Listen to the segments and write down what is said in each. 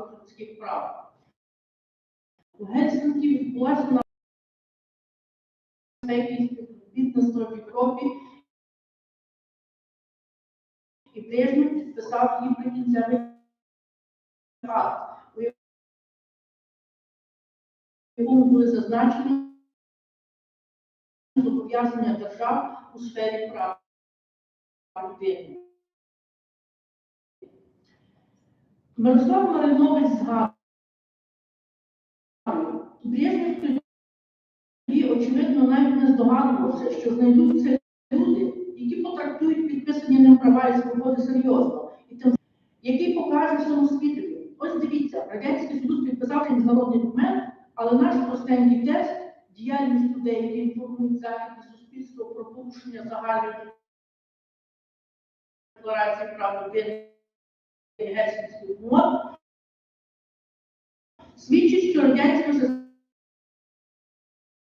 людських прав. Гельсинкі відбулася на співробітництво в Європі, і Брежнєв підписав її прикінцевий акт, у якому були зазначені зобов'язання держав у сфері прав людини. Мирослав Маринович згадує, Брежнєв тоді, очевидно, навіть не здогадувався, що знайдуться люди, які потрактують підписані ним права і свободи серйозно, і тим, який покаже всьому світові. Ось дивіться, Радянський Союз підписав міжнародний документ, але наш простенький тест, діяльність людей, які інформують західне суспільство про порушення загальної декларації прав людини умов, свідчить, що радянська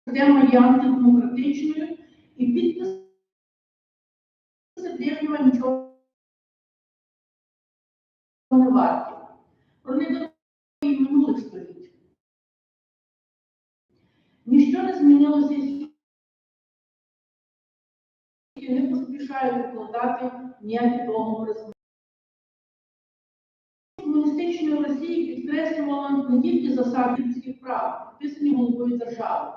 система є антидемократичною і підписи Брежнєва нічого не варті. Про недовгі минулих століть. Ніщо не змінилося і не поспішають укладати ніякі договори комуністичної Росії підкреслювала не тільки засади людських прав, підписані головою держави.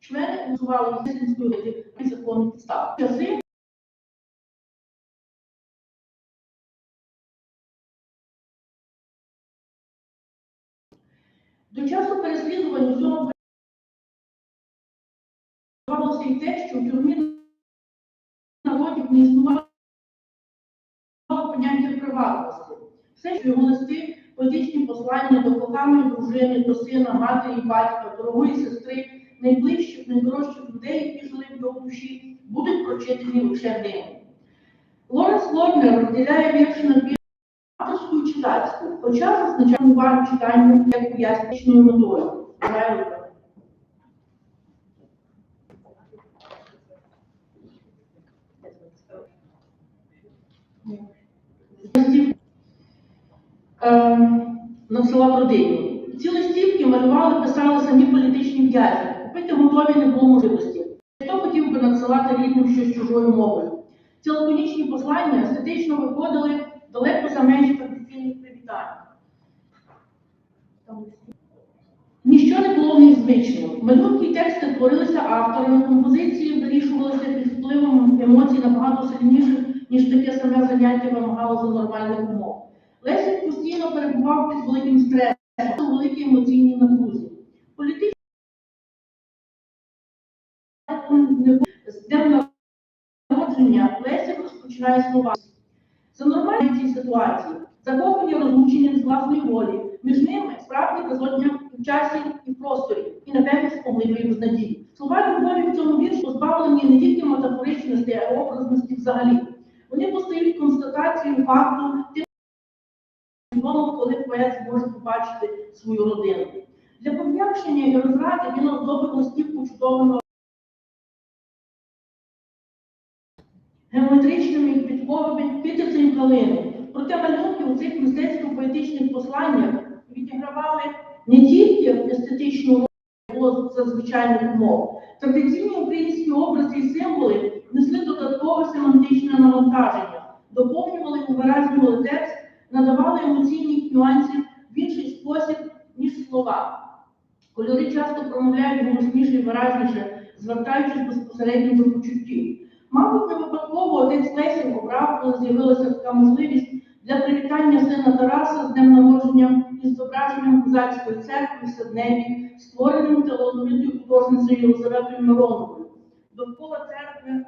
Члени голосували Єсенської законних підстав. Часи До часу переслідувань у цьому вдавалося і те, що в тюрмі народів не існувало поняття приватності. Все, що листи, політичні послання до коханої дружини, до сина, матері, батька, дорогої сестри, найближчих, найдорожчих людей, які жили в його душі, будуть прочитані лише ним. Лоренс Лорнер розділяє вірші на авторську і читацьку, хоча зазначає увагу читанню як поясничною метою. Вважаю, так. Ем, надсилав родині. Ці листівки малювали, писали самі політичні в'язні. Купити готові не було можливості. Хто хотів би надсилати рідним щось чужою мовою? Ці лаконічні послання естетично виходили далеко за межі традиційних привітань. Ніщо не було незвичного. Малюнки і тексти творилися авторами, композиції вирішувалися під впливом емоцій набагато сильніших, ніж таке саме заняття вимагало за нормальних умов. Лесик постійно перебував під великим стресом, у великій емоційній напрузі. Політичні з народження Лесик розпочинає слова. За нормальні в цій ситуації, закохані розлучені з власної волі, між ними справді безодня в часі і в просторі, і напевно спомливої безнадії. Слова любові в цьому вірші позбавлені не тільки метафоричності, а й образності взагалі. Вони постають констатацією факту поет зможе побачити свою родину. Для пом'якшення і розради він оздобив листівку чудовими геометричними і квітковими квітицею калини. Проте малюнки у цих мистецько-поетичних посланнях відігравали не тільки естетичну роль за звичайних умов. Традиційні українські образи і символи несли додаткове семантичне навантаження, доповнювали і виразнювали текст, надавали емоційних нюансів в інший спосіб, ніж слова. Кольори часто промовляють голосніше і виразніше, звертаючись безпосередньо до почуттів. Мабуть, не випадково отець Лесів обрав, коли з'явилася така можливість для привітання сина Тараса з днем народження із зображенням козацької церкви в Садневі, створеним талановитою художницею Єлизаветою Мироновою. Довкола церкви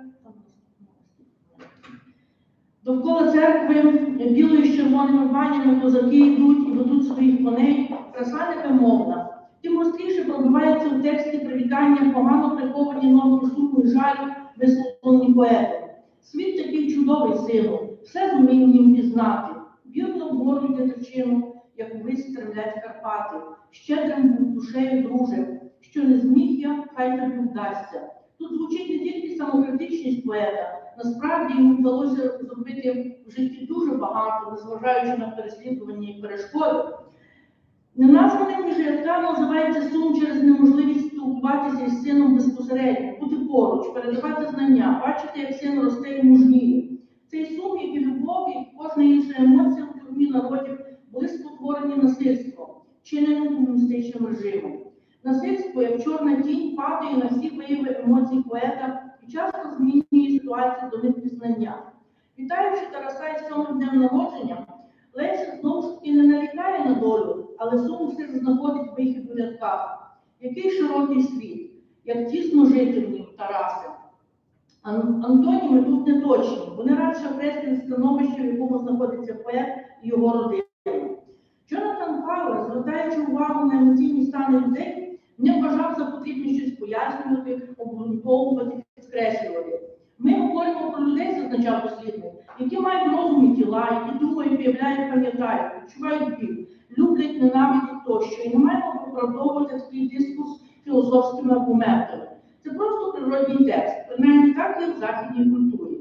Довкола церкви білою з червоними банями козаки йдуть і ведуть своїх коней, краса невимовна. Тим гостріше пробивається у тексті привітання погано приховані нотки суму і жалю, висловлені поетом. Світ такий чудовий сину, все зумів їм пізнати. Вірно вгору дитячину, як увесь стремлять Карпати. Щедрим душею дружим, що не зміг я, хай тобі вдасться. Тут звучить не тільки самокритичність поета, насправді йому вдалося зробити в житті дуже багато, незважаючи на переслідування і перешкоди. Неназваним міжрядкам називається сум через неможливість спілкуватися із сином безпосередньо, бути поруч, передавати знання, бачити, як син росте і мужніє. Цей сум, як і любов, і кожна інша емоція в тюрмі народів були спотворені насильством, чиненим комуністичним режимом. Насильство, як чорна тінь, падає на всі вияви емоцій поета і часто змінює ситуацію до непізнання. Вітаючи Тараса із сьомим днем народження, Леся знову ж таки не нарікає на долю, але сум все знаходить вихід у рядках. Який широкий світ, як тісно жити в нім, Тарасе. Антоніми тут не точні, вони радше окреслюють становище, в якому знаходиться поет і його родина. Джонатан Пауер, звертаючи увагу на емоційні стани людей, не вважав за потрібне щось пояснювати, обґрунтовувати, підкреслювати. Ми говоримо про людей, зазначав дослідник, які мають розум тіла, які думають, уявляють, пам'ятають, відчувають біль, люблять ненавидять тощо, і не маємо виправдовувати такий дискурс філософськими аргументами. Це просто природній текст, принаймні так і в західній культурі.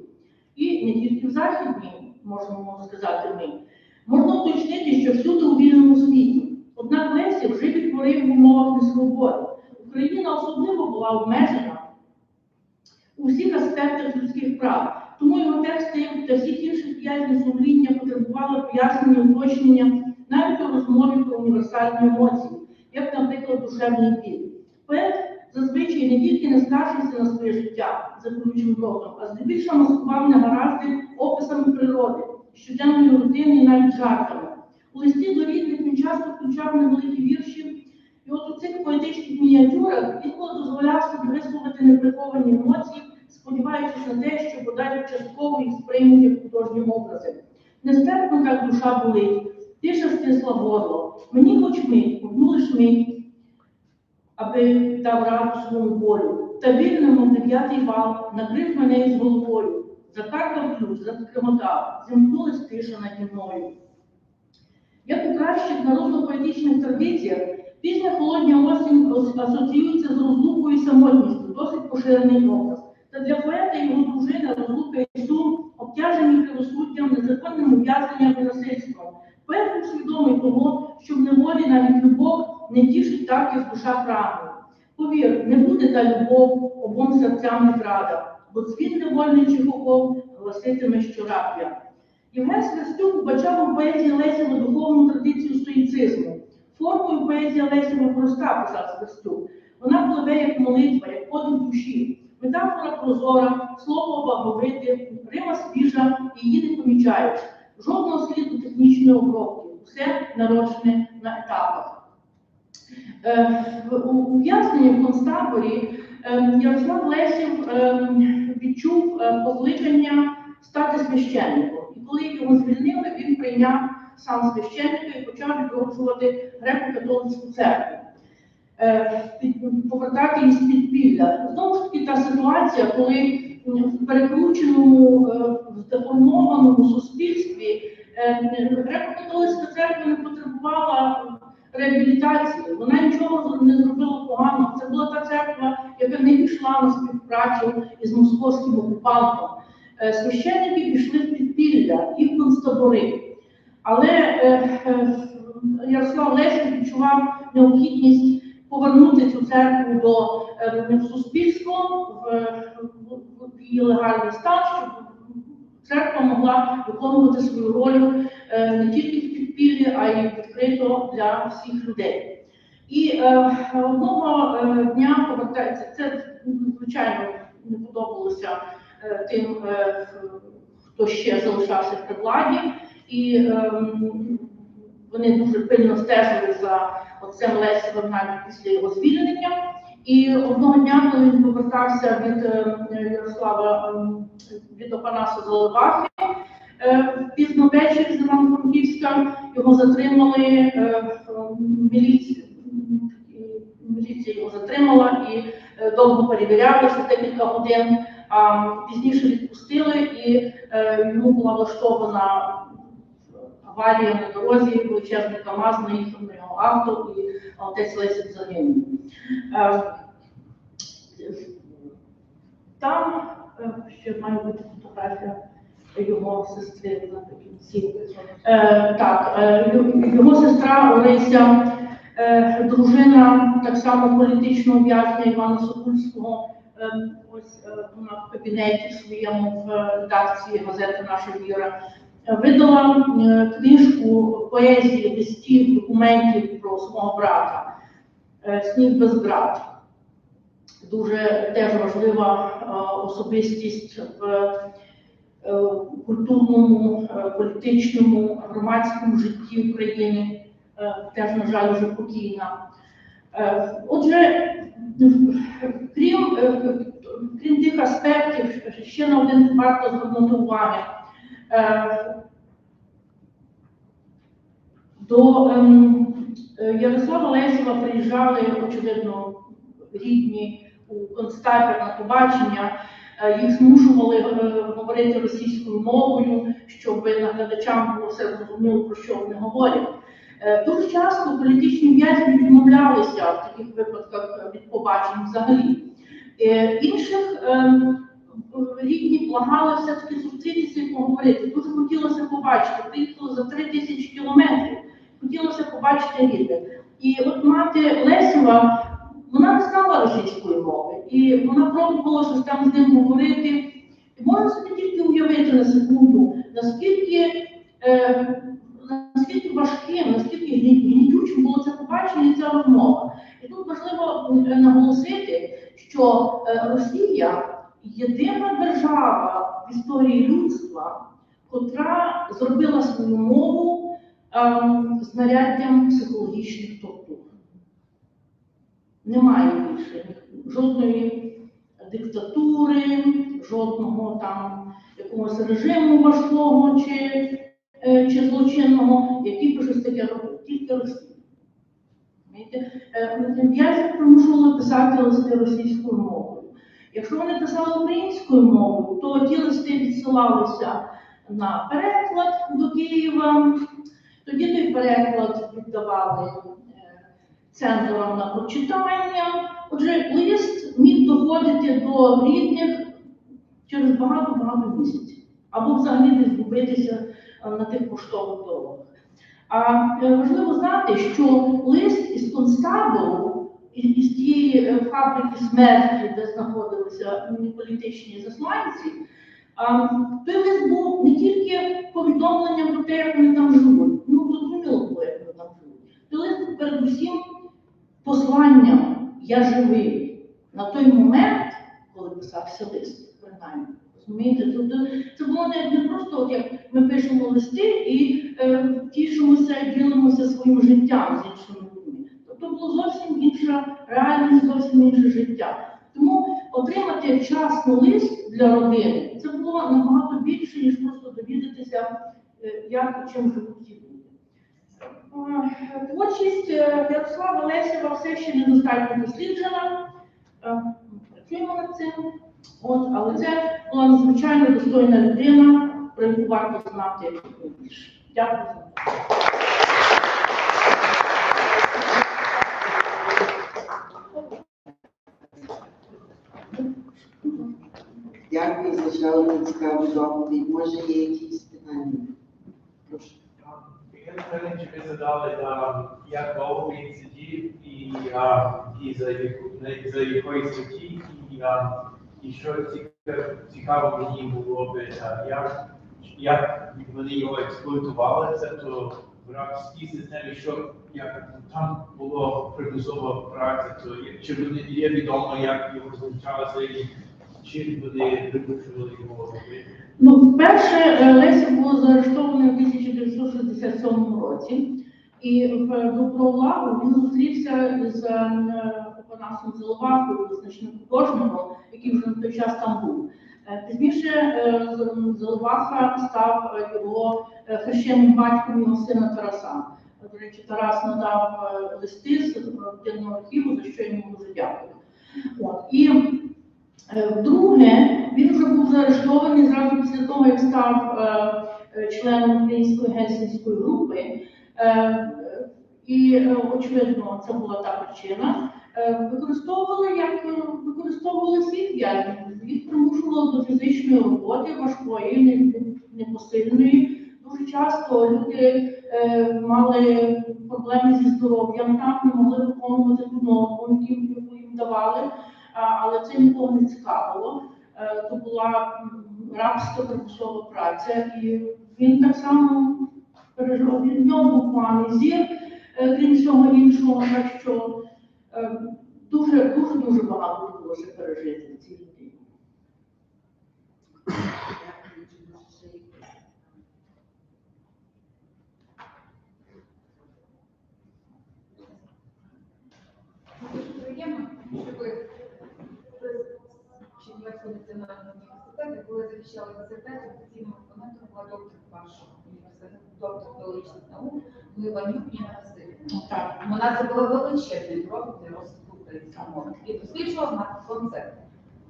І не тільки в західній, можемо сказати ми. Можна уточнити, що всюди у вільному світі. Відтворив в умовах несвободи. Україна особливо була обмежена у всіх аспектах людських прав. Тому його тексти, для всіх інших діяльних сумління, потребували пояснення, уточнення навіть у розмові про універсальні емоції, як, наприклад, душевний біль. Поет зазвичай не тільки не скаржився на своє життя за колючим дротом, а здебільшого маскував негаразди описами природи, щоденної рутини і навіть жартами. У листі до рідних він часто включав невеликі вірші, і от у цих поетичних мініатюрах інколи дозволяв собі висловити неприховані емоції, сподіваючись на те, що бодай частково їх сприймуть як художні образи. Нестерпно так душа болить, тиша стисла горло. Мені хоч мить, одну лиш мить, аби дав раду своєму болю. Та вільному дев'ятий вал накрив мене із головою, закаркав ключ, закремотав, зімкнулась тиша наді мною. Як у кращих народно-поетичних традиціях, пісня холодня осінь асоціюється з розлукою і самотністю, досить поширений образ. Та для поета його дружини розлука і сум обтяжені правосуддям, незаконним ув'язненням і насильством. Поет був свідомий того, що в неволі навіть любов не тішить так, як душа прагне. Повір, не буде та любов обом серцям не зрада, бо дзвін невольничих оков гласитиме щорап'я. Євген Свистюк вбачав у поезії Лесєва духовну традицію стоїцизму. Формою поезія Лесєва проста, писав Свистюк. Вона пливе як молитва, як подих душі. Метафора прозора, слово обаговите, рима свіжа, її не помічаєш. Жодного сліду технічної обробки, все народжене на етапах. Е, у ув'язненні в концтаборі е, Ярослав Лесів е, відчув покликання стати священником. І коли його звільнили, він прийняв сам священника і почав відроджувати греко-католицьку церкву. Е, повертати її з підпілля. Знову ж таки, та ситуація, коли в перекрученому, е, в деформованому суспільстві е, греко-католицька церква не потребувала реабілітації, вона нічого не зробила поганого. Це була та церква, яка не пішла на співпрацю із московським окупантом. Священники пішли в підпілля і в концтабори. Але е, е, Ярослав Лесів відчував необхідність повернути цю церкву до е, в суспільство в, її легальний стан, щоб церква могла виконувати свою роль не тільки в підпіллі, а й відкрито для всіх людей. І одного дня повертається, це звичайно не подобалося тим, хто ще залишався при владі, і ем, вони дуже пильно стежили за оцим Лесівим навіть після його звільнення. І одного дня, він повертався від е, Ярослава ем, від Опанаса Заливахи, е, пізно ввечері з Івано-Франківська його затримали е, міліція. Міліція його затримала і е, довго перевіряли, що декілька годин. А пізніше відпустили, і йому була влаштована аварія на дорозі, величезний КАМАЗ наїхав на його авто, і отець Лесик загинув. Е, Там е, ще має бути фотографія його сестри наприкінці. Е, Так, е, його сестра Олеся Дружина так само політичного в'язня Івана Сокульського, ось вона в кабінеті своєму в редакції газети Наша віра видала е, книжку поезії, листів, документів про свого брата е, Сніг без брат. Дуже теж важлива е, особистість в культурному, політичному, громадському житті України, теж, на жаль, вже покійна. Отже, крім, крім тих аспектів, ще на один варто звернути уваги. Е, До ем, е, Ярослава Лесєва приїжджали, очевидно, рідні у концтабір на побачення. Е, Їх змушували говорити російською мовою, щоб наглядачам було все зрозуміло, про що вони говорять. Дуже часто політичні в'язні відмовлялися в таких випадках від побачень взагалі. Інших ем, рідні благали все-таки зустрітися і поговорити. Дуже хотілося побачити. Приїхали за три тисячі кілометрів. Хотілося побачити рідних. І от мати Лесєва, вона не знала російської мови, і вона пробувала щось там з ним говорити. І можна собі тільки уявити на секунду, наскільки, е, наскільки важким, наскільки гні- гнітючим було це побачення і ця розмова. І тут важливо е, наголосити, що е, Росія єдина держава в історії людства, котра зробила свою мову ем, знаряддям психологічних тортур. Немає більше жодної диктатури, жодного там якогось режиму важкого чи, е, чи злочинного, який би щось таке робив, тільки Росія. Розумієте? Е, В'язні примушували писати листи російською мовою. Якщо вони писали українською мовою, то ті листи відсилалися на переклад до Києва, тоді той переклад віддавали е, центрам на прочитання. Отже, лист міг доходити до рідних через багато-багато місяців, або взагалі десь губитися е, на тих поштових дорогах. А е, важливо знати, що лист із концтабору, із тієї е, фабрики смерті, де знаходилися політичні засланці, лист був не тільки повідомленням про те, як вони там живуть, ну зрозуміло було, як вони там живуть. Лист був передусім посланням я живий на той момент, коли писався лист, принаймні. Розумієте, тобто це було не, не просто от як ми пишемо листи і е, тішимося, ділимося своїм життям з іншими було зовсім інша реальність, зовсім інше життя. Тому отримати вчасно лист для родини це було набагато більше, ніж просто довідатися, е, як і чим живуть. Е, Творчість е, Ярослава Лесєва все ще недостатньо досліджена. Е, Працюємо над цим. От, але це була надзвичайно достойна людина, про яку варто знати більше. Дякую за увагу. За ще доповідь. Може, є якісь питання? Прошу. Питання, чи ви задали, як довго він сидів і, і за, за якої статті, і, і що цікаво мені було би, як, як вони його експлуатували, це то в рабській системі, що як там було примусова праця, то чи є відомо, як його залучалося, і чи вони примушували його робити? Ну, вперше е, Леся було заарештовано в 1967 році, і в Добровлагу він зустрівся з е, Опанасом Зеленбахою, визначним який вже на той час там був. Е, Пізніше е, став е, його е, хрещеним батьком його сина Тараса. До речі, Тарас надав е, листи з архіву, за що йому дуже дякую. От. І Е, Вдруге, він вже був заарештований зразу після того, як став е, е, членом української гельсінської групи. І, очевидно, це була та причина. Використовували як використовували всіх в'язнів. Їх примушували до фізичної роботи, важкої, непосильної. Дуже часто люди мали проблеми зі здоров'ям, так не могли виконувати норму, яку їм давали, але це нікого не цікавило. Е, То була рабська примусова праця, і він так само пережив. Він нього поганий зір, е, крім всього іншого, так що е, дуже дуже дуже багато довелося пережити цій людині. Дякую, чи може ще якісь питання? Дуже приємно, що ви ви Чернівецького національного університету, коли захищали дисертацію, офіційним опонентом була доктор вашого університету, доктор філологічних наук, Ливанюк Ніна Васильівна. Так. Вона зробила величезний крок для розвитку української мови і досліджувала на концепт.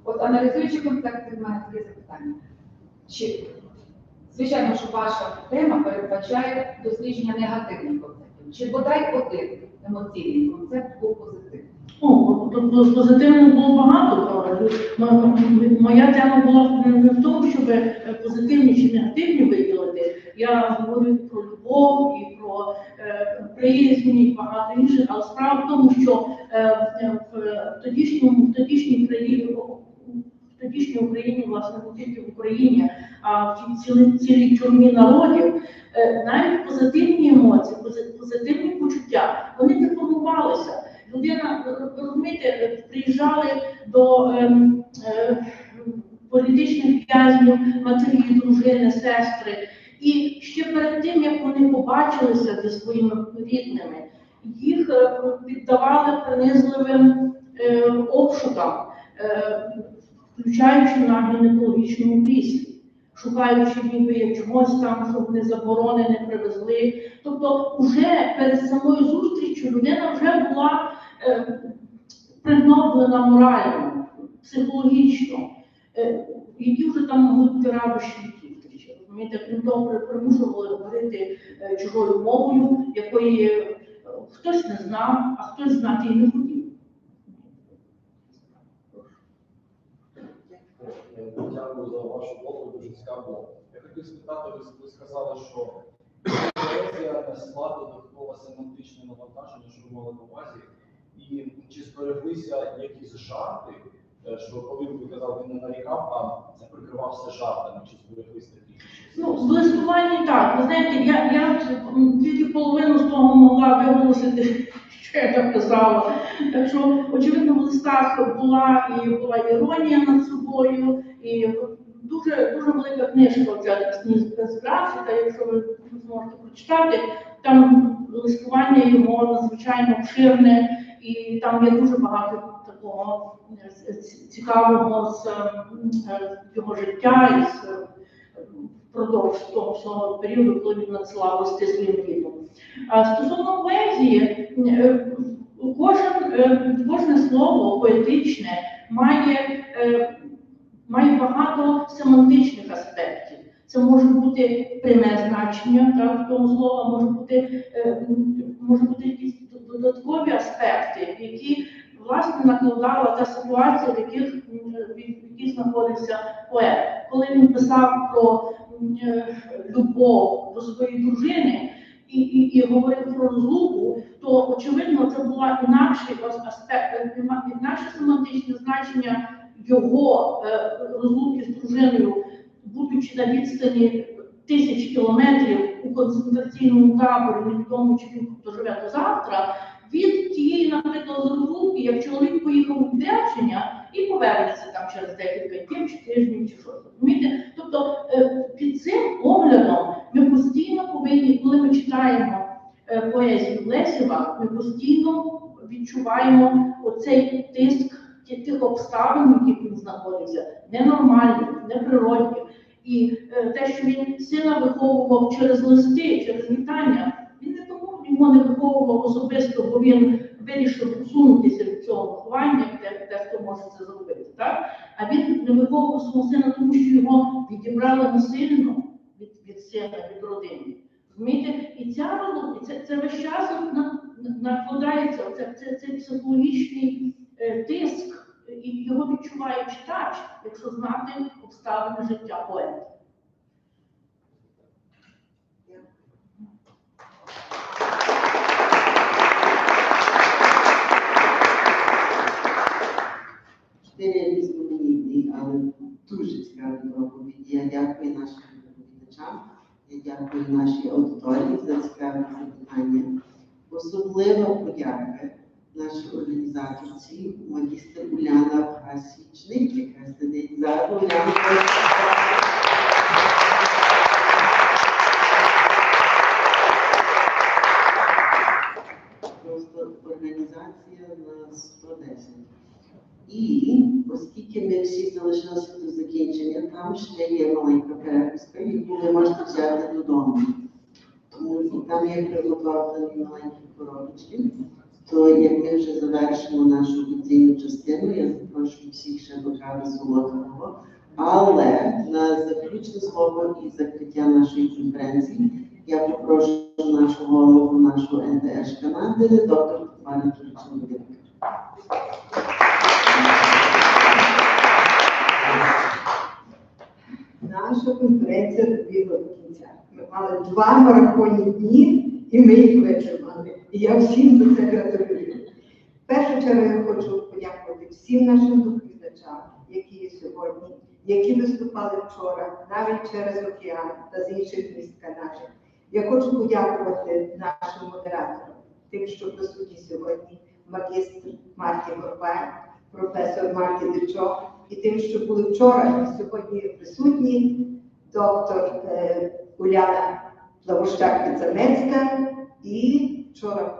От аналізуючи концепт, в мене таке запитання. Чи, звичайно, що ваша тема передбачає дослідження негативних концептів. Чи бодай один емоційний концепт був позитивний? Ну, тобто позитивного було багато. М- Моя тема була не в тому, щоб е, позитивні чи негативні виділити. Я говорю про любов і про е, і багато інших, але справа в тому, що е, в тодішньому в тодішній країні. В тодішній Україні, власне, не тільки в Україні, а в цілій, цілій чорні народів, навіть позитивні емоції, позитивні почуття, вони не формувалися людина, ви розумієте, е, приїжджали до ем, е, політичних в'язнів, матері, дружини, сестри. І ще перед тим, як вони побачилися зі своїми рідними, їх е, піддавали принизливим е, обшукам, е, включаючи на гінекологічному кріслі, шукаючи ніби чогось там, щоб не заборони не привезли. Тобто, вже перед самою зустрічю людина вже була е, пригноблена морально, психологічно, е, які вже там могли бути радощі від зустрічі. Розумієте, крім того, примушували говорити е, чужою мовою, якої хтось не знав, а хтось знати і не хотів. Дякую за вашу доповідь, дуже цікаво. Я хотів спитати, ви, сказали, що поезія несла додаткове семантичне навантаження, що ви мали на увазі. І чи збереглися якісь жарти, е, що коли ви казали, він не нарікав, а це прикривався жартами, чи збереглись такі? Ну, в листуванні так. Ви знаєте, я, я тільки половину з того могла виголосити, що я так казала. Так що, очевидно, в листах була і була іронія над собою, і дуже дуже велика книжка ця з графіка, якщо ви зможете прочитати, там листування його надзвичайно обширне, і там є дуже багато такого е, цікавого з е, його життя і з е, впродовж того періоду, коли він надсилав листи своїм дітям. Стосовно поезії, кожен, кожне слово поетичне має, має багато семантичних аспектів. Це може бути пряме значення так, того слова, може бути, може бути якісь додаткові аспекти, які власне накладала та ситуація, в яких в якій знаходився поет. Коли він писав про е, любов до своєї дружини і, і, і говорив про розлуку, то очевидно це була інакший аспект, інакше семантичне значення його е, розлуки з дружиною, будучи на відстані тисяч кілометрів у концентраційному таборі, невідомо чи він доживе до завтра, від тієї, наприклад, розлуки, як чоловік поїхав у відрядження і повернеться там через декілька днів чи тижнів чи щось. Розумієте? Тобто е, під цим оглядом ми постійно повинні, коли ми читаємо е, поезію Лесєва, ми постійно відчуваємо оцей тиск тих обставин, в яких він знаходився, ненормальних, неприродних. І е, те, що він сина виховував через листи, через вітання, його не виховував він вирішив усунутися від цього виховання, де, де хто може це зробити. Так? А він не виховував свого сина, тому що його відібрали насильно від, від сина, від родини. Розумієте? І ця розлука, це, це весь час на- на- накладається, це, це, це психологічний е, тиск, і його відчуває читач, якщо знати обставини життя поета. Чотири різноманітні, але дуже цікаві доповіді. Я дякую нашим доповідачам, я дякую нашій аудиторії за цікаві запитання. Особлива подяка нашій організаторці, магістр Уляна Пасічник, яка сидить за Уляна, Просто організація на 110. І оскільки ми всі залишилися до закінчення, там ще є маленька переписка, яку ви можете взяти додому. Тому і там є приготовлені маленькі коробочки. То як ми вже завершимо нашу офіційну частину, я запрошую всіх ще до кави солодкого. Але на заключне слово і закриття нашої конференції я попрошу нашу голову, нашу НТШ Канади, доктор Тетяну Чоловік. Наша конференція добігла до кінця. Ми мали два марафонні дні, і ми їх витримали. І я всім за це гратулюю. В першу чергу я хочу подякувати всім нашим доповідачам, які є сьогодні, які виступали вчора, навіть через океан та з інших міст Канади. Я хочу подякувати нашим модераторам, тим, що присутні сьогодні, магістр Марті Горбай, професор Марті Дичок, і тим, що були вчора і сьогодні присутні, доктор е, Уляна Плавощак Підзамецька і вчора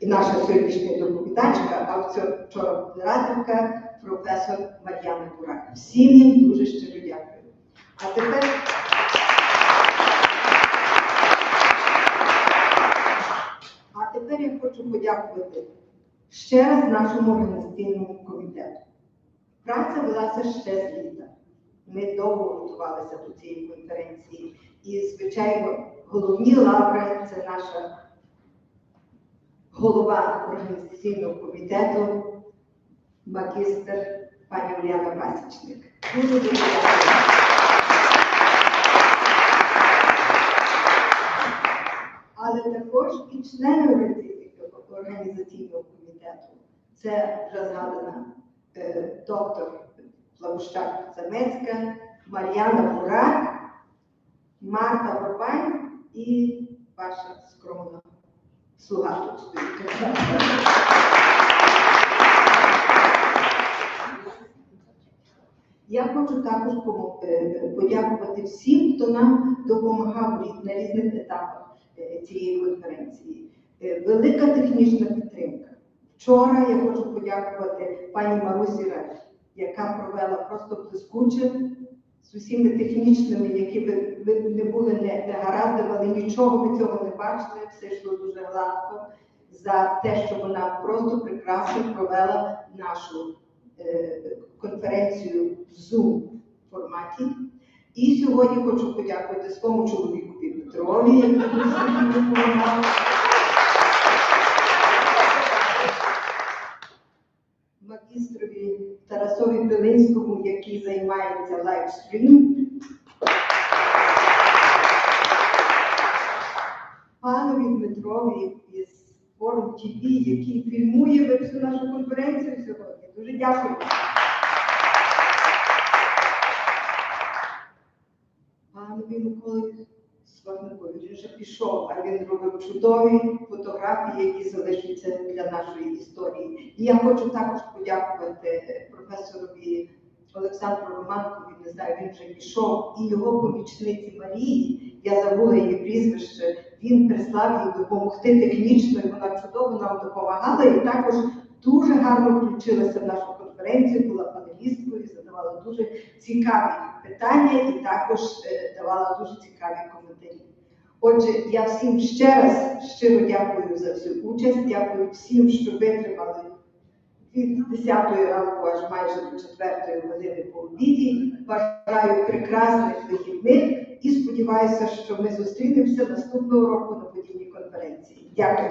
і наша сьогоднішня доповідачка, а вчора- модераторка, професор Мар'яна Бурак. Всім їм дуже щиро дякую. А тепер. А тепер я хочу подякувати ще раз нашому організаційному комітету. Праця велася ще з літа. Ми довго готувалися до цієї конференції. І, звичайно, головні лаври це наша голова організаційного комітету, магістр пані Уляна Пасічник. Дуже дякую. Але також і члени організаційного- організаційного комітету. Це вже згадана е, доктор Плавущак Замецька, Мар'яна Бурак, Марта Горбань і ваша скромна слуга тут. Я хочу також е, подякувати всім, хто нам допомагав на різних етапах е, цієї конференції. Велика технічна підтримка. Вчора я хочу подякувати пані Марусі Реш, яка провела просто блискуче з усіми технічними, які би не були не, не але нічого ми цього не бачили, все йшло дуже гладко за те, що вона просто прекрасно провела нашу е, конференцію в Zoom форматі. І сьогодні хочу подякувати своєму чоловіку Петрові, який допомагав. Білинському, який займається лайвстрім. Панові Дмитрові із форум ТВ, який фільмує всю нашу конференцію сьогодні. Дуже дякую. Панові Миколі Сварникові, він вже пішов, а він робив чудові фотографії, які залишаться для нашої історії. І я хочу також подякувати професорові Олександру Романкові, не знаю, він вже пішов, і його помічниці Марії, я забула її прізвище, він прислав їй допомогти технічно, і вона чудово нам допомагала, і також дуже гарно включилася в нашу конференцію, була панелісткою, задавала дуже цікаві питання і також е, давала дуже цікаві коментарі. Отже, я всім ще раз щиро дякую за всю участь, дякую всім, що витримали від 10 ранку аж майже до 4 години по обіді. Бажаю прекрасних вихідних і сподіваюся, що ми зустрінемося наступного року на подібній конференції. Дякую.